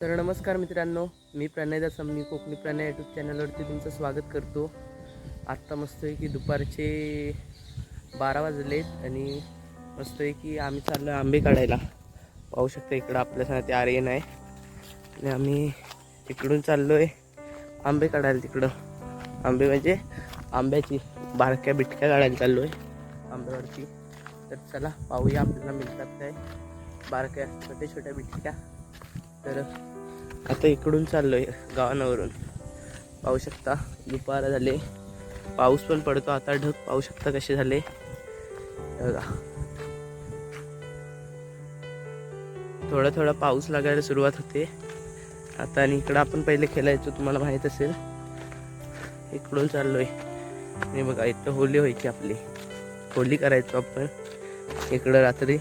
तर नमस्कार मित्रांनो मी प्रणयदास मी कोकणी प्रणय यूट्यूब चॅनलवरती तुमचं स्वागत करतो. आत्ता मस्त आहे की दुपारचे बारा वाजलेत आणि मस्त आहे की आम्ही चाललो आंबे काढायला. पाहू शकता इकडं आपल्या ते आर्यन आहे आणि आम्ही इकडून चाललो आहे आंबे काढायला तिकडं. आंबे म्हणजे आंब्याची बारक्या बिटक्या काढायला चाललो आहे आंब्यावरती. तर चला पाहूया आपल्याला मिळतात काय. बारक्या छोट्या छोट्या बिटक्या. तर आता इकडून चाललो आहे गावांवरून. पाहू शकता दुपार झाले. पाऊस पण पडतो. आता ढग पाहू शकता कसे झाले. बघा. थोडा थोडा पाऊस लागायला सुरुवात होते. आता आणि इकडं आपण पहिले खेळायचो तुम्हाला माहीत असेल. इकडून चाललोय. आणि बघा इथं होली व्हायची आपली. होली करायचो आपण. इकडं रात्री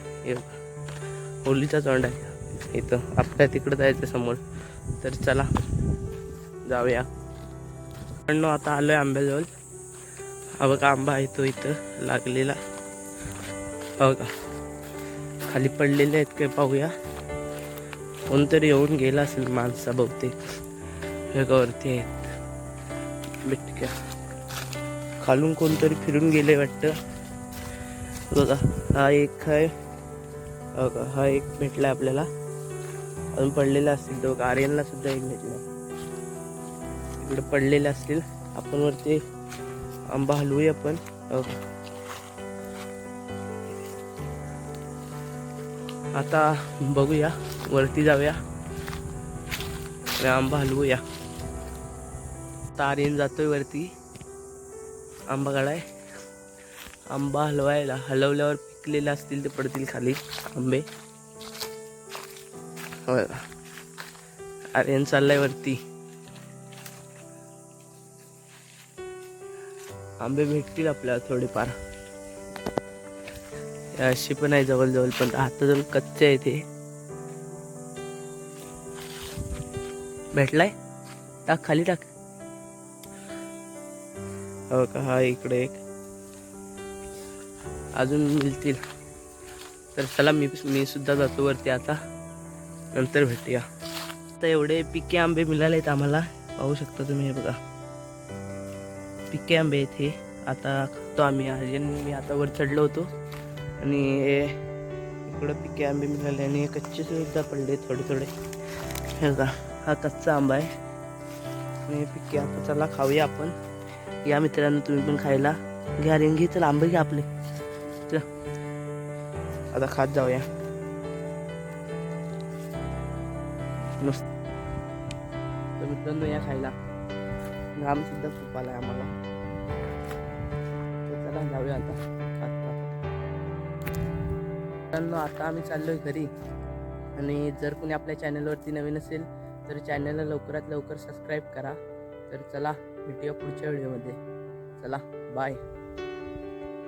होलीचा तोंड आहे. इथं आपल्या तिकडं जायचं समोर. तर चला जाऊया. पण आता आलोय आंब्याजवळ. हा बघा आंबा आहे तो इथं लागलेला. हा बघा. खाली पडलेले आहेत काय पाहूया. कोणतरी येऊन गेला असेल माणसा बहुतेक. हे वरती आहेत. बिटक्या. खालून कोणतरी फिरून गेले वाटतं. बघा हा एक आहे. बघा हा एक भेटला आपल्याला. अजून पडलेला असतील तो आर्यनला सुद्धा एक भेटला. इकडे पडलेले असतील. आपण वरती आंबा हलवूया आपण आता बघूया वरती जाऊया. आणि आंबा हलवूया. आता आर्यन जातोय वरती. आंबा काढाय. आंबा हलवायला हलवल्यावर पिकलेले असतील ते पडतील खाली आंबे. आर्यन चाललाय वरती. आंबे भेटतील आपल्याला थोडेफार. अशी पण आहे जवळजवळ पण आता जवळ कच्चे आहे ते. भेटलाय? टाक खाली टाक. हो का? हा इकडे एक. अजून मिळतील. तर चला मी मी सुद्धा जातो वरती आता. नंतर भेटूया. आता एवढे पिके आंबे मिळाले आहेत आम्हाला. पाहू शकता तुम्ही हे बघा. पिके आंबे आहेत हे. आता खातो आम्ही. आर्यन मी आता वर चढलो होतो. आणि हे इकडं पिके आंबे मिळाले आणि कच्चे सुद्धा पडले थोडे थोडे हे बघा हा कच्चा आंबा आहे. आणि पिके आता चला खाऊया आपण. या मित्रांनो तुम्ही पण खायला. घ्या आर्यन घे चला आंबे घ्या आपले. चला. आता खात जाऊया. नुस तर मित्रांनो या खायला घाम सुद्धा खूप आलाय आम्हाला. तर चला जाऊया आता. खात मित्रांनो आता आम्ही चाललोय घरी. आणि जर कोणी आपल्या चॅनलवरती नवीन असेल तर चॅनलला लवकरात लवकर सबस्क्राईब करा. तर चला भेटूया पुढच्या व्हिडिओमध्ये. चला बाय